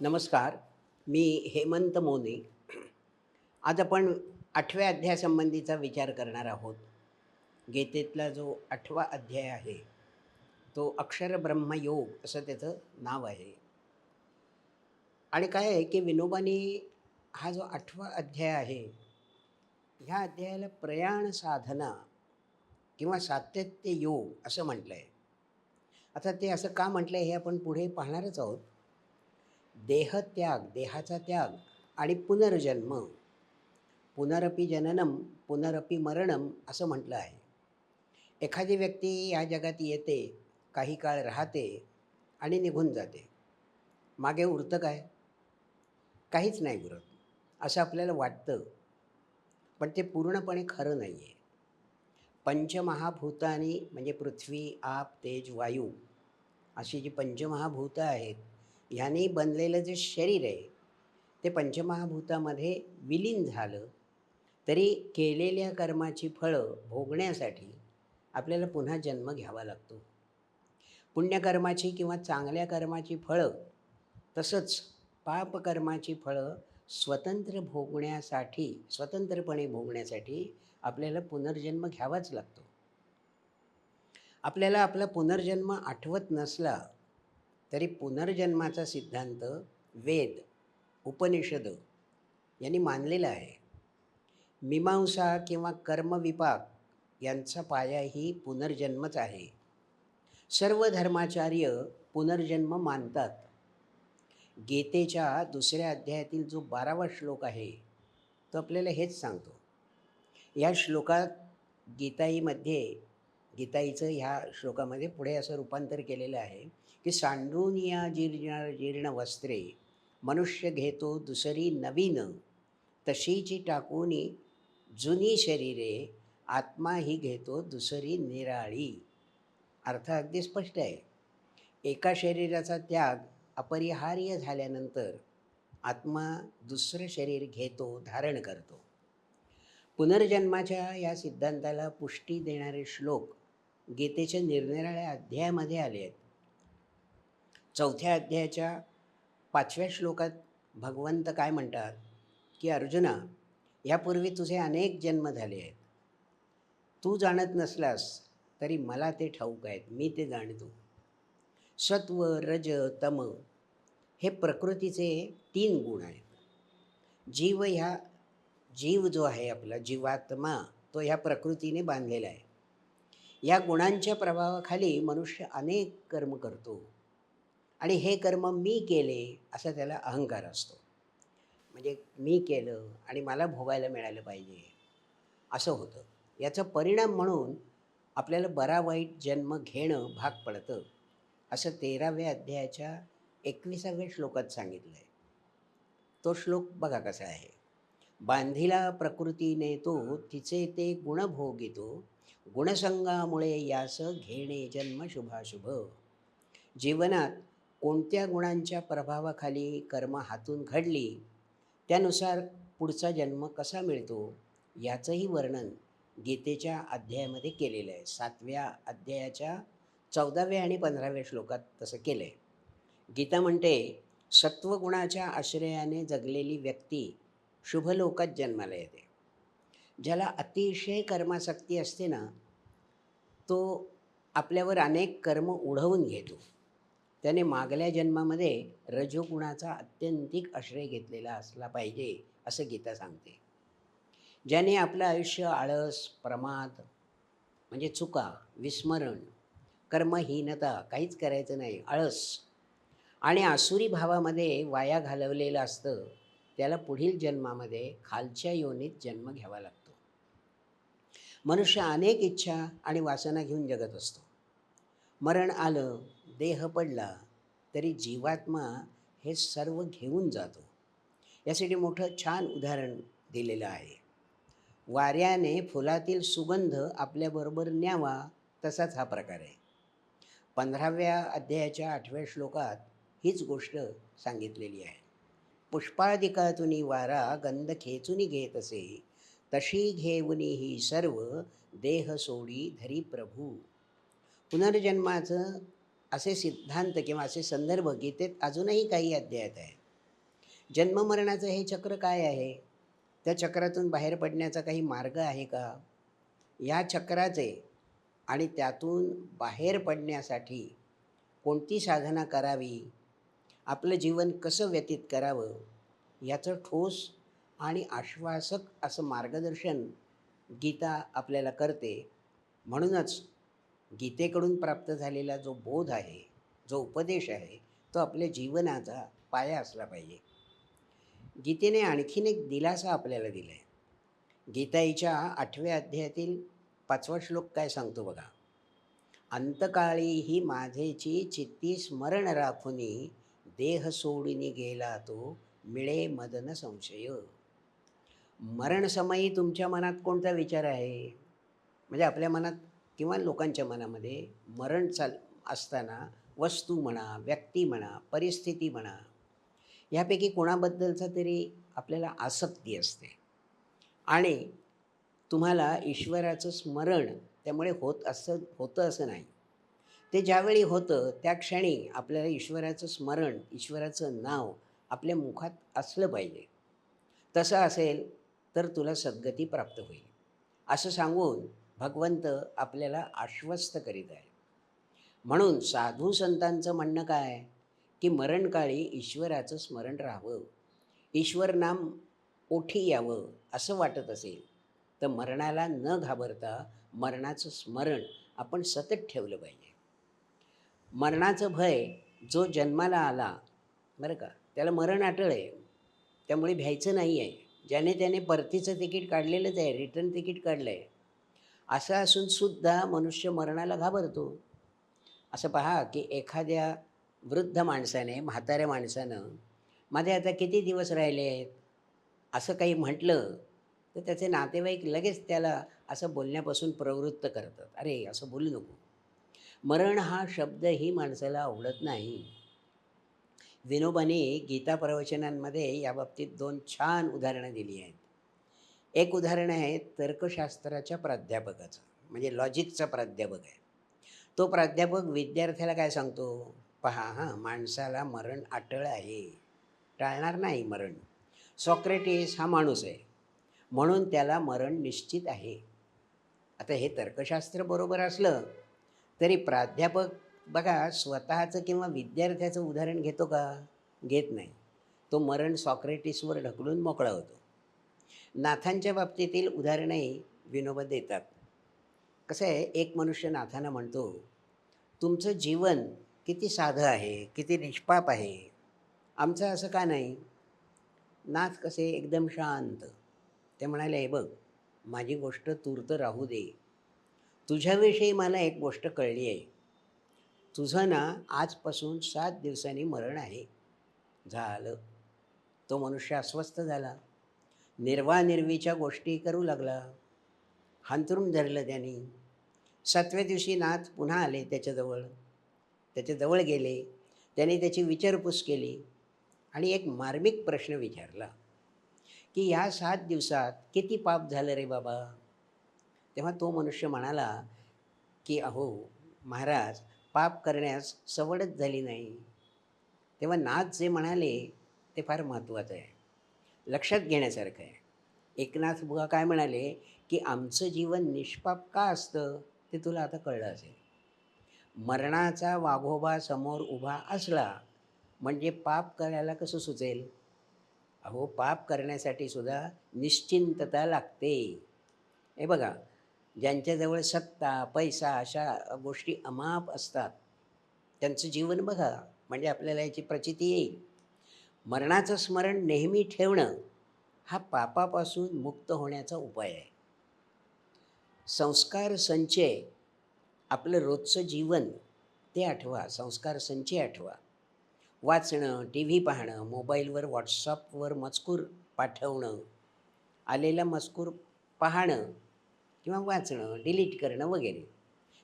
नमस्कार मी हेमंत मोने. आज आपण आठव्या अध्यायासंबंधीचा विचार करणार आहोत. गीतेतला जो आठवा अध्याय आहे तो अक्षर ब्रह्मयोग असं त्याचं नाव आहे. आणि काय आहे की विनोबानी हा जो आठवा अध्याय आहे ह्या अध्यायाला प्रयाण साधना किंवा सातत्य योग असं म्हटलं आहे आता ते असं का म्हटलं आहे हे आपण पुढे पाहणारच आहोत. देहत्याग देहाचा त्याग आणि पुनर्जन्म. पुनरपी जननम पुनरपी मरणम असं म्हटलं आहे. एखादी व्यक्ती या जगात येते काही काळ राहते आणि निघून जाते. मागे उरतं काय? काहीच नाही उरत असं आपल्याला वाटतं. पण ते पूर्णपणे खरं नाही आहे पंचमहाभूतानी म्हणजे पृथ्वी आप तेज वायू अशी जी पंचमहाभूतं आहेत ह्याने बनलेलं जे शरीर आहे ते पंचमहाभूतामध्ये विलीन झालं. तरी केलेल्या कर्माची फळं भोगण्यासाठी आपल्याला पुन्हा जन्म घ्यावा लागतो. पुण्यकर्माची किंवा चांगल्या कर्माची फळं तसंच पापकर्माची फळं स्वतंत्र भोगण्यासाठी स्वतंत्रपणे भोगण्यासाठी आपल्याला पुनर्जन्म घ्यावाच लागतो. आपल्याला आपला पुनर्जन्म आठवत नसला तरी पुनर्जन्माचा सिद्धांत वेद उपनिषद यांनी मानलेला आहे. मीमांसा किंवा कर्मविपाक यांचा पायाही पुनर्जन्मच आहे. सर्व धर्माचार्य पुनर्जन्म मानतात. गीतेच्या दुसऱ्या अध्यायातील जो बारावा श्लोक आहे तो आपल्याला हेच सांगतो. या श्लोकात गीताईमध्ये गीताईचं ह्या श्लोकामध्ये पुढे असं रूपांतर केलेलं आहे. की सांडून या जीर्ण जीर्ण वस्त्रे मनुष्य घेतो दुसरी नवीन. तशीची टाकून जुनी शरीरे आत्मा ही घेतो दुसरी निराळी. अर्थ अगदी स्पष्ट आहे. एका शरीराचा त्याग अपरिहार्य झाल्यानंतर आत्मा दुसरं शरीर घेतो धारण करतो. पुनर्जन्माच्या या सिद्धांताला पुष्टी देणारे श्लोक गीतेच्या निरनिराळ्या अध्यायामध्ये आले आहेत. चौथ्या अध्यायाच्या पाचव्या श्लोकात भगवंत काय म्हणतात? की अर्जुना यापूर्वी तुझे अनेक जन्म झाले आहेत. तू जाणत नसलास तरी मला ते ठाऊक आहेत. मी ते जाणतो. सत्व रज तम हे प्रकृतीचे तीन गुण आहेत. जीव ह्या जीव जो आहे आपला जीवात्मा तो ह्या प्रकृतीने बांधलेला आहे. या गुणांच्या प्रभावाखाली मनुष्य अनेक कर्म करतो. आणि हे कर्म मी केले असा त्याला अहंकार असतो. म्हणजे मी केलं आणि मला भोगायला मिळालं पाहिजे. असं होतं. याचा परिणाम म्हणून आपल्याला बरा वाईट जन्म घेणं भाग पडतं. असं तेराव्या अध्यायाच्या एकविसाव्या श्लोकात सांगितलं आहे तो श्लोक बघा कसा आहे. बांधिला प्रकृतीने तो तिचे ते गुण भोगितो गुणसंगामुळे यास घेणे जन्म शुभाशुभ. जीवनात कोणत्या गुणांच्या प्रभावाखाली कर्म हातून घडली त्यानुसार पुढचा जन्म कसा मिळतो याचंही वर्णन गीतेच्या अध्यायामध्ये केलेलं आहे. सातव्या अध्यायाच्या चौदाव्या आणि पंधराव्या श्लोकात तसं केलं आहे गीता म्हणते सत्वगुणाच्या आश्रयाने जगलेली व्यक्ती शुभलोकात जन्माला येते. ज्याला अतिशय कर्मासक्ती असते ना तो आपल्यावर अनेक कर्म ओढवून घेतो. त्याने मागल्या जन्मामध्ये रजोगुणाचा अत्यंतिक आश्रय घेतलेला असला पाहिजे असं गीता सांगते. ज्याने आपलं आयुष्य आळस प्रमाद म्हणजे चुका विस्मरण कर्महीनता काहीच करायचं नाही आळस आणि आसुरी भावामध्ये वाया घालवलेलं असतं त्याला पुढील जन्मामध्ये खालच्या योनीत जन्म घ्यावा लागतो. मनुष्य अनेक इच्छा आणि वासना घेऊन जगत असतो. मरण आलं देह पडला तरी जीवात्मा हे सर्व घेऊन जातो. यासाठी मोठं छान उदाहरण दिलेलं आहे. वाऱ्याने फुलातील सुगंध आपल्याबरोबर न्यावा तसाच हा प्रकार आहे. पंधराव्या अध्यायाच्या आठव्या श्लोकात हीच गोष्ट सांगितलेली आहे. पुष्पाधिकातून वारा गंध खेचून घेत असे तशी घेऊनी ही सर्व देह सोडी धरी प्रभू. पुनर्जन्माचं असे सिद्धांत किंवा असे संदर्भ गीतेत अजूनही काही अध्यायात आहेत. जन्ममरणाचं हे चक्र काय आहे? त्या चक्रातून बाहेर पडण्याचा काही मार्ग आहे का? या चक्राचे आणि त्यातून बाहेर पडण्यासाठी कोणती साधना करावी? आपलं जीवन कसं व्यतीत करावं? याचं ठोस आणि आश्वासक असं मार्गदर्शन गीता आपल्याला करते. म्हणूनच गीतेकडून प्राप्त झालेला जो बोध आहे जो उपदेश आहे तो आपल्या जीवनाचा पाया असला पाहिजे. गीतेने आणखीन एक दिलासा आपल्याला दिला आहे गीताईच्या आठव्या अध्यायातील पाचवा श्लोक काय सांगतो बघा? अंतकाळी ही माझेची चित्ती स्मरण राखुनी देह सोडून गेला तो मिळे मदन संशय. मरणसमयी तुमच्या मनात कोणता विचार आहे? म्हणजे आपल्या मनात किंवा लोकांच्या मनामध्ये मरण चाल असताना वस्तू म्हणा व्यक्ती म्हणा परिस्थिती म्हणा ह्यापैकी कोणाबद्दलचा तरी आपल्याला आसक्ती असते. आणि तुम्हाला ईश्वराचं स्मरण त्यामुळे होत असं होतं असं नाही. ते ज्यावेळी होतं त्या क्षणी आपल्याला ईश्वराचं स्मरण ईश्वराचं नाव आपल्या मुखात असलं पाहिजे. तसं असेल तर तुला सद्गती प्राप्त होईल. असं सांगून भगवंत आपल्याला आश्वस्त करीत आहे. म्हणून साधू संतांचं म्हणणं काय? की मरणकाळी ईश्वराचं स्मरण राहावं. ईश्वर नाम ओठी यावं असं वाटत असेल तर मरणाला न घाबरता मरणाचं स्मरण आपण सतत ठेवलं पाहिजे. मरणाचं भय जो जन्माला आला बरं का त्याला मरण आटळ आहे. त्यामुळे भ्यायचं नाही आहे ज्याने त्याने परतीचं तिकीट काढलेलंच आहे रिटर्न तिकीट काढलं आहे असं असूनसुद्धा मनुष्य मरणाला घाबरतो. असं पहा की एखाद्या वृद्ध माणसाने म्हाताऱ्या माणसानं माझे आता किती दिवस राहिले आहेत? असं काही म्हटलं तर त्याचे नातेवाईक लगेच त्याला असं बोलण्यापासून प्रवृत्त करतात. अरे असं बोलू नको. मरण हा शब्द ही माणसाला आवडत नाही. विनोबाने गीता प्रवचनांमध्ये याबाबतीत दोन छान उदाहरणं दिली आहेत. एक उदाहरण आहे तर्कशास्त्राच्या प्राध्यापकाचं म्हणजे लॉजिकचा प्राध्यापक आहे. तो प्राध्यापक विद्यार्थ्याला काय सांगतो? पहा हां माणसाला मरण अटळ आहे. टाळणार नाही मरण. सॉक्रेटिस हा माणूस आहे. म्हणून त्याला मरण निश्चित आहे. आता हे तर्कशास्त्र बरोबर असलं तरी प्राध्यापक बघा स्वतःचं किंवा विद्यार्थ्याचं उदाहरण घेतो का? घेत नाही. तो मरण सॉक्रेटिसवर ढकलून मोकळा होतो. नाथांच्या बाबतीतील उदाहरणही विनोबा देतात. कसं आहे एक मनुष्य नाथांना म्हणतो तुमचं जीवन किती साधं आहे किती निष्पाप आहे. आमचं असं का नाही? नाथ कसे एकदम शांत. ते म्हणाले हे बघ माझी गोष्ट तूर्त राहू दे. तुझ्याविषयी मला एक गोष्ट कळली आहे. तुझं ना आजपासून सात दिवसांनी मरण आहे. झालं. तो मनुष्य अस्वस्थ झाला. निर्वानिर्वीच्या गोष्टी करू लागला. हांतरून धरलं त्यांनी. सातव्या दिवशी नाथ पुन्हा आले त्याच्याजवळ. त्याच्याजवळ गेले. त्याने त्याची विचारपूस केली आणि एक मार्मिक प्रश्न विचारला की ह्या सात दिवसात किती पाप झालं रे बाबा? तेव्हा तो मनुष्य म्हणाला की अहो महाराज पाप करण्यास सवडच झाली नाही. तेव्हा नाथ जे म्हणाले ते फार महत्त्वाचं आहे. लक्षात घेण्यासारखं आहे. एकनाथ बुवा काय म्हणाले की आमचं जीवन निष्पाप का असतं ते तुला आता कळलं असेल. मरणाचा वाघोबा समोर उभा असला म्हणजे पाप करायला कसं सुचेल? अहो पाप करण्यासाठी सुद्धा निश्चिंतता लागते. हे बघा ज्यांच्याजवळ सत्ता पैसा अशा गोष्टी अमाप असतात त्यांचं जीवन बघा म्हणजे आपल्याला याची प्रचिती येईल. मरणाचं स्मरण नेहमी ठेवणं हा पापापासून मुक्त होण्याचा उपाय आहे. संस्कार संचय आपलं रोजचं जीवन ते आठवा संस्कार संचय आठवा. वाचणं टी व्ही पाहणं मोबाईलवर व्हॉट्सअपवर मजकूर पाठवणं आलेला मजकूर पाहणं किंवा वाचणं डिलीट करणं वगैरे.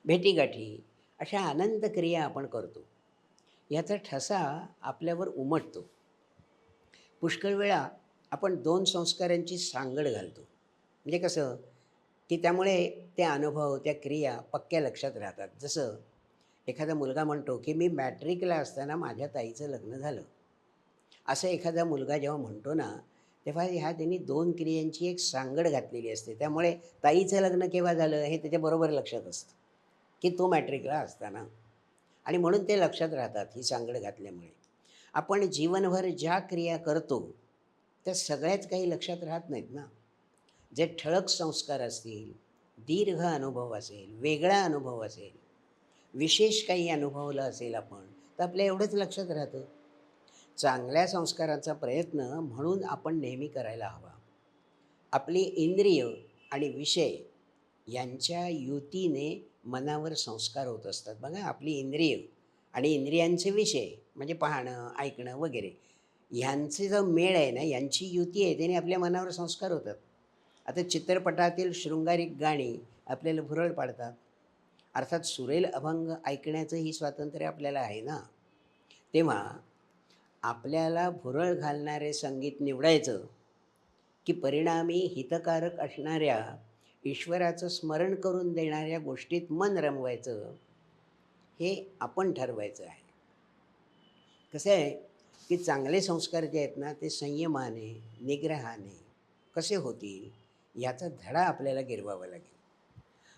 भेटीगाठी अशा आनंद क्रिया आपण करतो. याचा ठसा आपल्यावर उमटतो. पुष्कळ वेळा आपण दोन संस्कारांची सांगड घालतो. म्हणजे कसं? की त्यामुळे ते अनुभव त्या क्रिया पक्क्या लक्षात राहतात. जसं एखादा मुलगा म्हणतो की मी मॅट्रिकला असताना माझ्या ताईचं लग्न झालं. असं एखादा मुलगा जेव्हा म्हणतो ना तेव्हा ह्या त्यांनी दोन क्रियांची एक सांगड घातलेली असते. त्यामुळे ताईचं लग्न केव्हा झालं हे त्याच्याबरोबर लक्षात असतं. की तो मॅट्रिकला असताना. आणि म्हणून ते लक्षात राहतात ही सांगड घातल्यामुळे. आपण जीवनभर ज्या क्रिया करतो त्या सगळ्याच काही लक्षात राहत नाहीत ना. जे ठळक संस्कार असतील दीर्घ अनुभव असेल वेगळा अनुभव असेल विशेष काही अनुभवलं असेल आपण तर आपल्या एवढंच लक्षात राहतं. चांगल्या संस्काराचा प्रयत्न म्हणून आपण नेहमी करायला हवा. आपली इंद्रिय आणि विषय यांच्या युतीने मनावर संस्कार होत असतात. बघा आपली इंद्रिय आणि इंद्रियांचे विषय म्हणजे पाहणं ऐकणं वगैरे. ह्यांचे जो मेळ आहे ना यांची युती आहे त्याने आपल्या मनावर संस्कार होतात. आता चित्रपटातील शृंगारिक गाणी आपल्याला भुरळ पाडतात. अर्थात सुरेल अभंग ऐकण्याचंही स्वातंत्र्य आपल्याला आहे ना. तेव्हा आपल्याला भुरळ घालणारे संगीत निवडायचं की परिणामी हितकारक असणाऱ्या ईश्वराचं स्मरण करून देणाऱ्या गोष्टीत मन रमवायचं हे आपण ठरवायचं आहे. कसं आहे की चांगले संस्कार जे आहेत ना ते संयमाने निग्रहाने कसे होतील याचा धडा आपल्याला गिरवावा लागेल.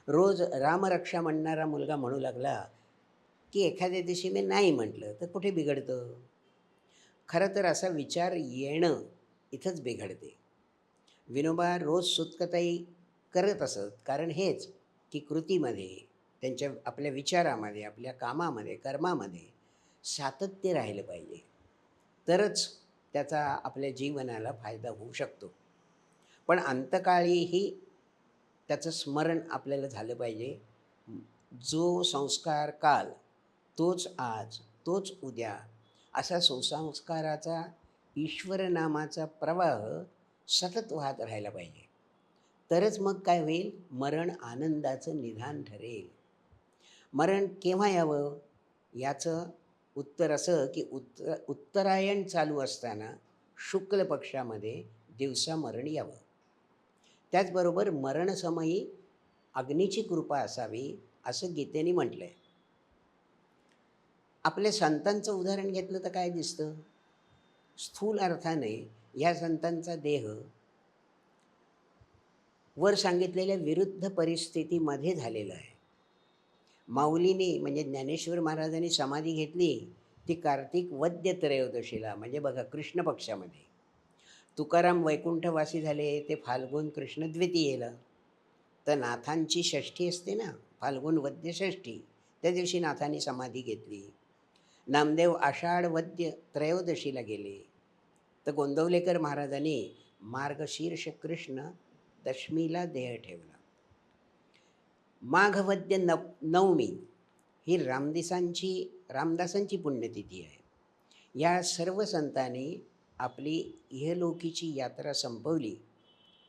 रोज रामरक्षा म्हणणारा मुलगा म्हणू लागला की एखाद्या दिवशी मी नाही म्हटलं तर कुठे बिघडतं? खरं तर असा विचार येणं इथंच बिघडते. विनोबा रोज सुतकताई करत असत कारण हेच की कृतीमध्ये त्यांच्या आपल्या विचारामध्ये आपल्या कामामध्ये कर्मामध्ये सातत्य राहिलं पाहिजे. तरच त्याचा आपल्या जीवनाला फायदा होऊ शकतो. पण अंतकाळीही त्याचं स्मरण आपल्याला झालं पाहिजे. जो संस्कार काल तोच आज तोच उद्या असा सुसंस्काराचा ईश्वर नामाचा प्रवाह सतत वाहत राहायला पाहिजे. तरच मग काय होईल? मरण आनंदाचं निधान ठरेल. मरण केव्हा यावं? याचं उत्तर असं की उत्तर उत्तरायण चालू असताना शुक्ल पक्षामध्ये दिवसा मरण यावं. त्याचबरोबर मरणसमयी अग्नीची कृपा असावी असं गीतेने म्हटलं आहे आपल्या संतांचं उदाहरण घेतलं तर काय दिसतं? स्थूल अर्थाने ह्या संतांचा देह वर सांगितलेल्या विरुद्ध परिस्थितीमध्ये झालेला आहे. माऊलीने म्हणजे ज्ञानेश्वर महाराजांनी समाधी घेतली ती कार्तिक वद्य त्रयोदशीला म्हणजे बघा कृष्ण पक्षामध्ये. तुकाराम वैकुंठवासी झाले ते फाल्गुन कृष्ण द्वितीयेला. तर नाथांची षष्ठी असते ना फाल्गुन वद्य षष्ठी त्या दिवशी नाथांनी समाधी घेतली. नामदेव आषाढ वद्य त्रयोदशीला गेले. तर गोंदवलेकर महाराजांनी मार्गशीर्ष कृष्ण दशमीला देह ठेवला. माघवद्य नव नवमी ही रामदिसांची रामदासांची पुण्यतिथी आहे. या सर्व संतांनी आपली इहलोकीची यात्रा संपवली.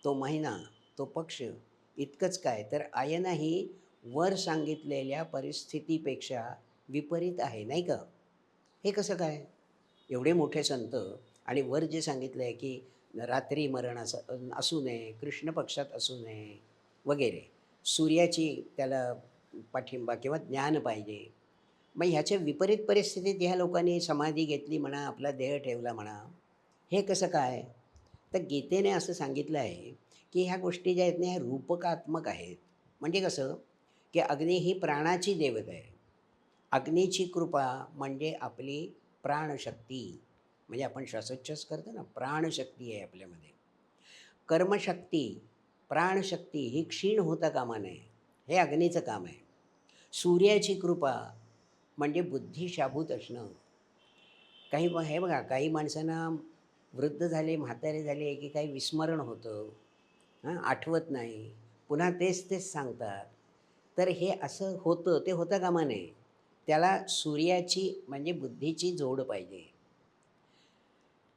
तो महिना तो पक्ष इतकंच काय तर आयना ही वर सांगितलेल्या परिस्थितीपेक्षा विपरीत आहे नाही का? हे कसं काय? एवढे मोठे संत आणि वर जे सांगितलं आहे की रात्री मरण असं असू नये कृष्ण पक्षात असू नये वगैरे. सूर्याची त्याला पाठिंबा किंवा ज्ञान पाहिजे. मग ह्याच्या विपरीत परिस्थितीत ह्या लोकांनी समाधी घेतली म्हणा आपला देह ठेवला म्हणा हे कसं काय? तर गीतेने असं सांगितलं आहे की ह्या गोष्टी ज्या आहेत ना ह्या रूपकात्मक आहेत. म्हणजे कसं? की अग्नी ही प्राणाची देवता आहे. अग्नीची कृपा म्हणजे आपली प्राणशक्ती. म्हणजे आपण श्वासोच्छ्वास करतो ना प्राणशक्ती आहे आपल्यामध्ये. कर्मशक्ती प्राणशक्ती ही क्षीण होता कामा नये हे अग्नीचं काम आहे. सूर्याची कृपा म्हणजे बुद्धी शाबूत असणं. काही हे बघा काही माणसांना वृद्ध झाले म्हातारे झाले की काही विस्मरण होतं हां आठवत नाही. पुन्हा तेच तेच सांगतात. तर हे असं होतं ते होतं कामा नये. त्याला सूर्याची म्हणजे बुद्धीची जोड पाहिजे.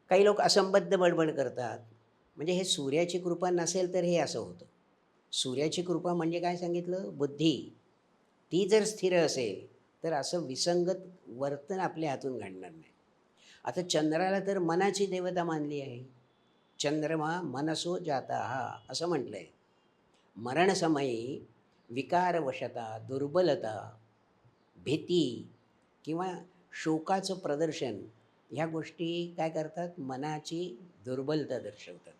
काही लोक असंबद्ध बडबड करतात. म्हणजे हे सूर्याची कृपा नसेल तर हे असं होतं. सूर्याची कृपा म्हणजे काय सांगितलं? बुद्धी. ती जर स्थिर असेल तर असं विसंगत वर्तन आपल्या हातून घडणार नाही. आता चंद्राला तर मनाची देवता मानली आहे. चंद्रमा मनसो जाता हा असं म्हटलं आहे मरणसमयी विकारवशता दुर्बलता भीती किंवा शोकाचं प्रदर्शन ह्या गोष्टी काय करतात? मनाची दुर्बलता दर्शवतात.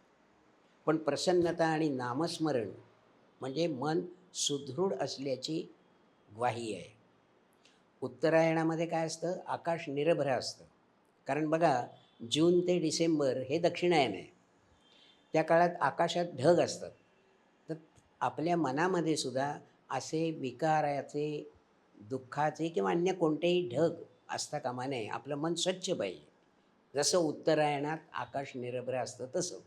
पण प्रसन्नता आणि नामस्मरण म्हणजे मन सुदृढ असल्याची ग्वाही आहे. उत्तरायणामध्ये काय असतं? आकाश निरभ्र असतं. कारण बघा जून ते डिसेंबर हे दक्षिणायन आहे. त्या काळात आकाशात ढग असतात. तर आपल्या मनामध्ये सुद्धा असे विकाराचे दुःखाचे किंवा अन्य कोणतेही ढग असता कामा नये. आपलं मन स्वच्छ पाहिजे. जसं उत्तरायणात आकाश निरभ्र असतं तसं.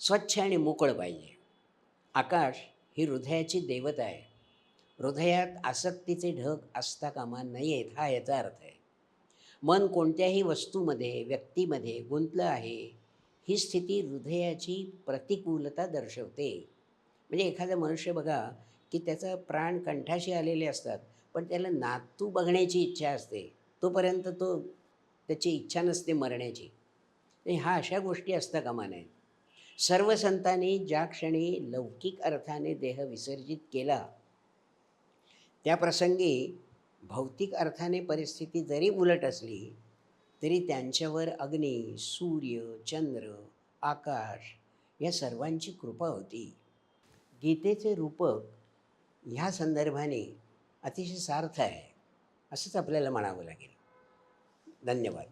स्वच्छ आणि मोकळं पाहिजे. आकाश ही हृदयाची देवता आहे. हृदयात आसक्तीचे ढग असता कामा नयेत हा याचा अर्थ आहे. मन कोणत्याही वस्तूमध्ये व्यक्तीमध्ये गुंतलं आहे ही स्थिती हृदयाची प्रतिकूलता दर्शवते. म्हणजे एखादा मनुष्य बघा की त्याचा प्राण कंठाशी आलेले असतात पण त्याला नातू बघण्याची इच्छा असते. तोपर्यंत तो त्याची इच्छा नसते मरण्याची. आणि हा अशा गोष्टी असता कामा नयेत. सर्व संतांनी ज्या क्षणी लौकिक अर्थाने देह विसर्जित केला त्या प्रसंगी भौतिक अर्थाने परिस्थिती जरी उलट असली तरी त्यांच्यावर अग्नी सूर्य चंद्र आकाश या सर्वांची कृपा होती. गीतेचे रूपक ह्या संदर्भाने अतिशय सार्थ आहे असंच आपल्याला म्हणावं लागेल. धन्यवाद.